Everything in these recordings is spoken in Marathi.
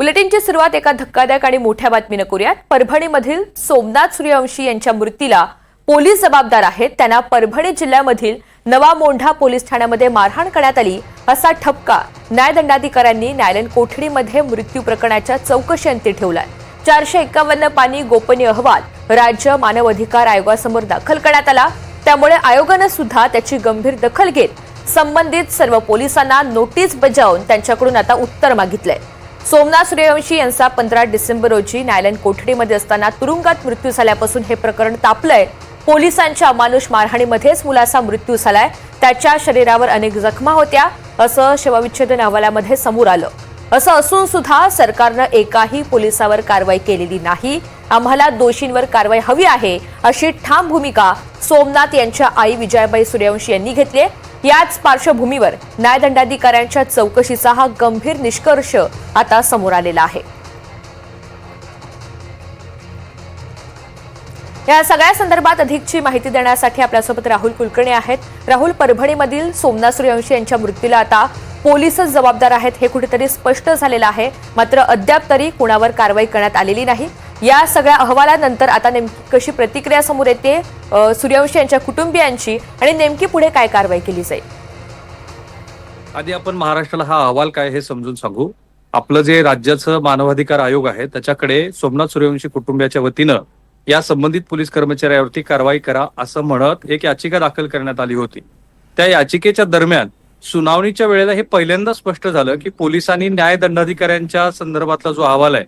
बुलेटिनची सुरुवात एका धक्कादायक आणि मोठ्या बातमीनं करूयात. परभणीमधील सोमनाथ सूर्यवंशी यांच्या मृत्यूला पोलीस जबाबदार आहेत. त्यांना परभणी जिल्ह्यामधील नवा मोंढा पोलीस ठाण्यामध्ये मारहाण करण्यात आली असा ठपका न्यायदंडाधिकाऱ्यांनी न्यायालयीन कोठडीमध्ये मृत्यू प्रकरणाच्या चौकशीअंती ठेवला ठेवलाय. चारशे एकावन्न पाणी गोपनीय अहवाल राज्य मानव अधिकार आयोगासमोर दाखल करण्यात आला. त्यामुळे आयोगानं सुद्धा त्याची गंभीर दखल घेत संबंधित सर्व पोलिसांना नोटीस बजावून त्यांच्याकडून आता उत्तर मागितलंय. सोमनाथ सूर्यवंशी यांचा पंधरा डिसेंबर रोजी न्यायालयीन कोठडीमध्ये असताना तुरुंगात मृत्यू झाल्यापासून हे प्रकरण तापलंय. पोलिसांच्या अमानुष मारहाणीमध्येच मुलाचा मृत्यू झालाय. त्याच्या शरीरावर अनेक जखमा होत्या असं शवविच्छेदन अहवालामध्ये समोर आलं. असं असून सुद्धा सरकारनं एकाही पोलिसावर कारवाई केलेली नाही. आम्हाला दोषींवर कारवाई हवी आहे अशी ठाम भूमिका सोमनाथ यांच्या आई विजयाबाई सूर्यवंशी यांनी घेतली याच पार्श्वभूमीवर न्यायदंडाधिकाऱ्यांच्या चौकशीचा हा गंभीर निष्कर्ष आता समोर आलेला आहे. या सगळ्या संदर्भात अधिकची माहिती देण्यासाठी आपल्यासोबत राहुल कुलकर्णी आहेत. राहुल परभणीमधील सोमनाथ सूर्यवंशी यांच्या मृत्यूला आता पोलीसच जबाबदार आहेत हे कुठेतरी स्पष्ट झालेलं आहे. मात्र अद्याप तरी कुणावर कारवाई करण्यात आलेली नाही. या सगळ्या अहवालानंतर आता नेमकी कशी प्रतिक्रिया समोर येते सूर्यवंशी यांच्या कुटुंबियांची आणि नेमकी पुढे काय कारवाई केली जाईल? आधी आपण महाराष्ट्राला हा अहवाल काय हे समजून सांगू. आपलं जे राज्याचं मानवाधिकार आयोग आहे त्याच्याकडे सोमनाथ सूर्यवंशी कुटुंबियाच्या वतीनं या संबंधित पोलीस कर्मचाऱ्यावरती कारवाई करा असं म्हणत एक याचिका दाखल करण्यात आली होती. त्या याचिकेच्या दरम्यान सुनावणीच्या वेळेला हे पहिल्यांदा स्पष्ट झालं की पोलिसांनी न्याय दंडाधिकाऱ्यांच्या संदर्भातला जो अहवाल आहे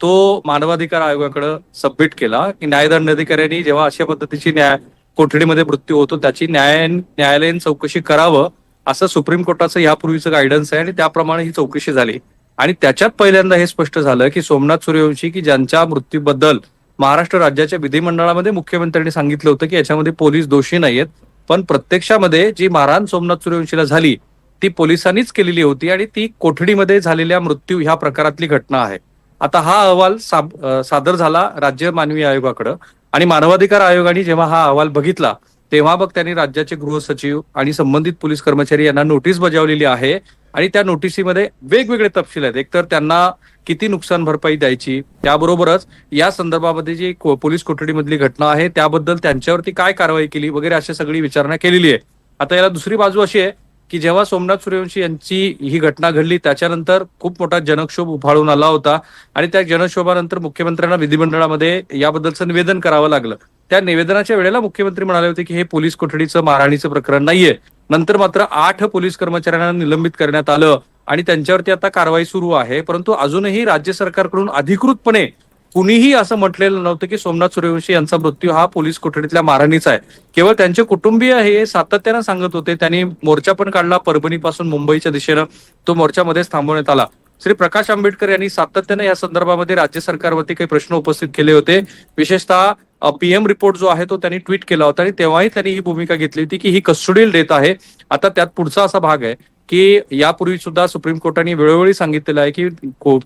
तो मानवाधिकार आयोगाकडे सबमिट केला की न्यायदंडाधिकाऱ्यांनी जेव्हा अशा पद्धतीची न्याय कोठडीमध्ये मृत्यू होतो त्याची न्याय न्यायालयीन चौकशी करावं असं सुप्रीम कोर्टाचं यापूर्वीचं गायडन्स आहे आणि त्याप्रमाणे ही चौकशी झाली. आणि त्याच्यात पहिल्यांदा हे स्पष्ट झालं की सोमनाथ सूर्यवंशी की ज्यांच्या मृत्यूबद्दल महाराष्ट्र राज्याच्या विधिमंडळामध्ये मुख्यमंत्र्यांनी सांगितलं होतं की याच्यामध्ये पोलीस दोषी नाहीयेत पण प्रत्यक्षामध्ये जी मारहाण सोमनाथ सूर्यवंशीला झाली ती पोलिसांनीच केलेली होती आणि ती कोठडीमध्ये झालेल्या मृत्यू ह्या प्रकारातली घटना आहे. आता हा अहवाल साब- सादर झाला राज्य मानवी आयोगाकडं. आणि मानवाधिकार आयोगाने जेव्हा हा अहवाल बघितला तेव्हा मग त्यांनी राज्याचे गृह सचिव आणि संबंधित पोलीस कर्मचारी यांना नोटीस बजावलेली आहे. आणि त्या नोटिसीमध्ये वेगवेगळे तपशील आहेत. एकतर त्यांना किती नुकसान भरपाई द्यायची त्याबरोबरच या संदर्भामध्ये जी को- पोलीस कोठडीमधली घटना आहे त्याबद्दल त्यांच्यावरती काय कारवाई केली वगैरे अशी सगळी विचारणा केलेली आहे. आता याला दुसरी बाजू अशी आहे की जेव्हा सोमनाथ सूर्यवंशी यांची ही घटना घडली त्याच्यानंतर खूप मोठा जनक्षोभ उफाळून आला होता आणि त्या जनक्षोभानंतर मुख्यमंत्र्यांना विधिमंडळामध्ये याबद्दलचं निवेदन करावं लागलं. त्या निवेदनाच्या वेळेला मुख्यमंत्री म्हणाले होते की हे पोलीस कोठडीचं मारहाणीचं प्रकरण नाहीये. नंतर मात्र आठ पोलीस कर्मचाऱ्यांना निलंबित करण्यात आलं आणि त्यांच्यावरती आता कारवाई सुरू आहे. परंतु अजूनही राज्य सरकारकडून अधिकृतपणे कुणीही असं म्हटलेलं नव्हतं की सोमनाथ सूर्यवंशी यांचा मृत्यू हा पोलीस कोठडीतल्या मारहाणीचा आहे. केवळ त्यांचे कुटुंबीय हे सातत्यानं सांगत होते. त्यांनी मोर्चा पण काढला. परभणीपासून मुंबईच्या दिशेनं तो मोर्चामध्येच थांबवण्यात आला. श्री प्रकाश आंबेडकर यांनी सातत्याने या संदर्भामध्ये राज्य सरकारवरती काही प्रश्न उपस्थित केले होते. विशेषतः पीएम रिपोर्ट जो आहे तो त्यांनी ट्विट केला होता आणि तेव्हाही त्यांनी ही भूमिका घेतली होती की ही कस्टडील डेथ आहे. आता त्यात पुढचा असा भाग आहे की यापूर्वी सुद्धा सुप्रीम कोर्टाने वेळोवेळी सांगितलेलं आहे की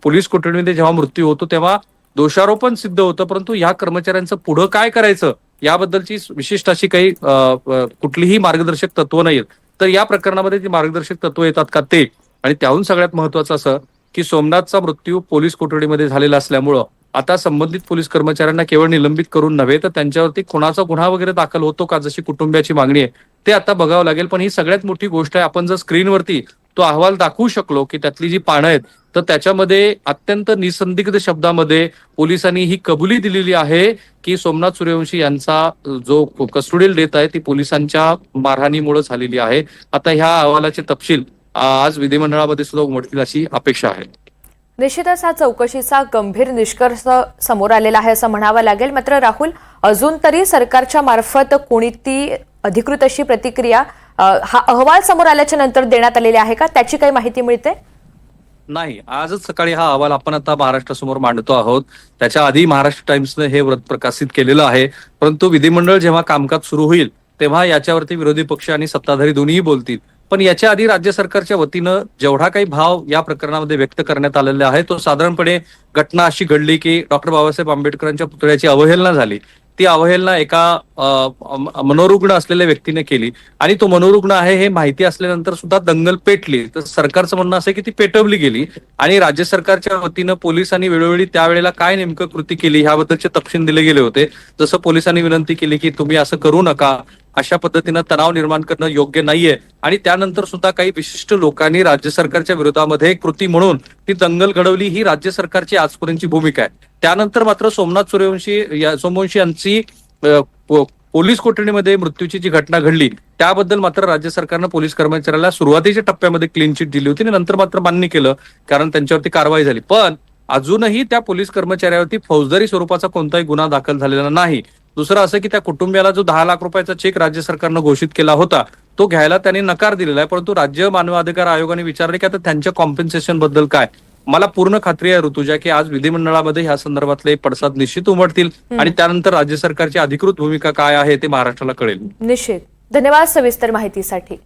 पोलीस कोठडीमध्ये जेव्हा मृत्यू होतो तेव्हा दोषारोपण सिद्ध होतं परंतु या कर्मचाऱ्यांचं पुढं काय करायचं याबद्दलची विशिष्ट अशी काही कुठलीही मार्गदर्शक तत्व नाहीत तर या प्रकरणामध्ये ती मार्गदर्शक तत्व येतात का ते? आणि त्याहून सगळ्यात महत्वाचं असं की सोमनाथचा मृत्यू पोलीस कोठडीमध्ये झालेला असल्यामुळं आता संबंधित पोलीस कर्मचाऱ्यांना केवळ निलंबित करून नव्हे तर त्यांच्यावरती कुणाचा गुन्हा वगैरे दाखल होतो का जशी कुटुंबियाची मागणी आहे ते आता बघावं लागेल. पण ही सगळ्यात मोठी गोष्ट आहे आपण जर स्क्रीनवरती तो अहवाल दाखवू शकलो की त्यातली जी पानं आहेत तर त्याच्यामध्ये अत्यंत निसंदिग्ध शब्दामध्ये पोलिसांनी ही कबुली दिलेली आहे की सोमनाथ सूर्यवंशी यांचा जो कस्टोडियल डेथ आहे ती पोलिसांच्या मारहाणीमुळे झालेली आहे. आता ह्या अहवालाचे तपशील आज विधिमंडळामध्ये सुद्धा उमटतील अशी अपेक्षा आहे. निश्चितच हा चौकशीचा गंभीर निष्कर्ष समोर आलेला आहे असं म्हणावं लागेल. मात्र राहुल अजून तरी सरकारच्या मार्फत कोणी ती अधिकृत अशी प्रतिक्रिया हा अहवाल समोर आल्याच्यानंतर देण्यात आलेले आहे का? त्याची काही माहिती मिळते? नाही आजच सकाळी हा अहवाल आपण आता महाराष्ट्रासमोर मांडतो आहोत. त्याच्या आधी महाराष्ट्र टाइम्सने हे व्रत प्रकाशित केलेलं आहे. परंतु विधिमंडळ जेव्हा कामकाज सुरू होईल तेव्हा याच्यावरती विरोधी पक्ष आणि सत्ताधारी दोन्हीही बोलतील. पण याच्या आधी राज्य सरकारच्या वतीनं जेवढा काही भाव या प्रकरणामध्ये व्यक्त करण्यात आलेला आहे तो साधारणपणे घटना अशी घडली की डॉक्टर बाबासाहेब आंबेडकरांच्या पुतळ्याची अवहेलना झाली. ती अवहेलना एका मनोरुग्ण असलेल्या व्यक्तीने केली. आणि तो मनोरुग्ण आहे हे माहिती असल्यानंतर सुद्धा दंगल पेटली. तर सरकारचं म्हणणं असं की ती पेटवली गेली. आणि राज्य सरकारच्या वतीनं पोलिसांनी वेळोवेळी त्यावेळेला काय नेमकं कृती केली ह्याबद्दलचे तपशील दिले गेले होते. जसं पोलिसांनी विनंती केली की तुम्ही असं करू नका. अशा पद्धतीनं तणाव निर्माण करणं योग्य नाहीये. आणि त्यानंतर सुद्धा काही विशिष्ट लोकांनी राज्य सरकारच्या विरोधामध्ये कृती म्हणून ती दंगल घडवली ही राज्य सरकारची आजपर्यंतची भूमिका आहे. त्यानंतर मात्र सोमनाथ सूर्यवंशी या सोमवंशी यांची पोलीस कोठडीमध्ये मृत्यूची जी घटना घडली त्याबद्दल मात्र राज्य सरकारनं पोलीस कर्मचाऱ्याला सुरुवातीच्या टप्प्यामध्ये क्लीन चिट दिली होती आणि नंतर मात्र मान्य केलं कारण त्यांच्यावरती कारवाई झाली. पण अजूनही त्या पोलीस कर्मचाऱ्यावरती फौजदारी स्वरूपाचा कोणताही गुन्हा दाखल झालेला नाही. दुसरं असं की त्या कुटुंबियाला जो दहा लाख रुपयाचा चेक राज्य सरकारनं घोषित केला होता तो घ्यायला त्यांनी नकार दिलेला आहे. परंतु राज्य मानवाधिकार आयोगाने विचारले की आता त्यांच्या कॉम्पेन्सेशनबद्दल काय? मला पूर्ण खात्री आहे ऋतुजा की आज विधिमंडळामध्ये ह्या संदर्भातले पडसाद निश्चित उमटतील. आणि त्यानंतर राज्य सरकारची अधिकृत भूमिका काय आहे ते महाराष्ट्राला कळेल. निश्चित. धन्यवाद सविस्तर माहितीसाठी.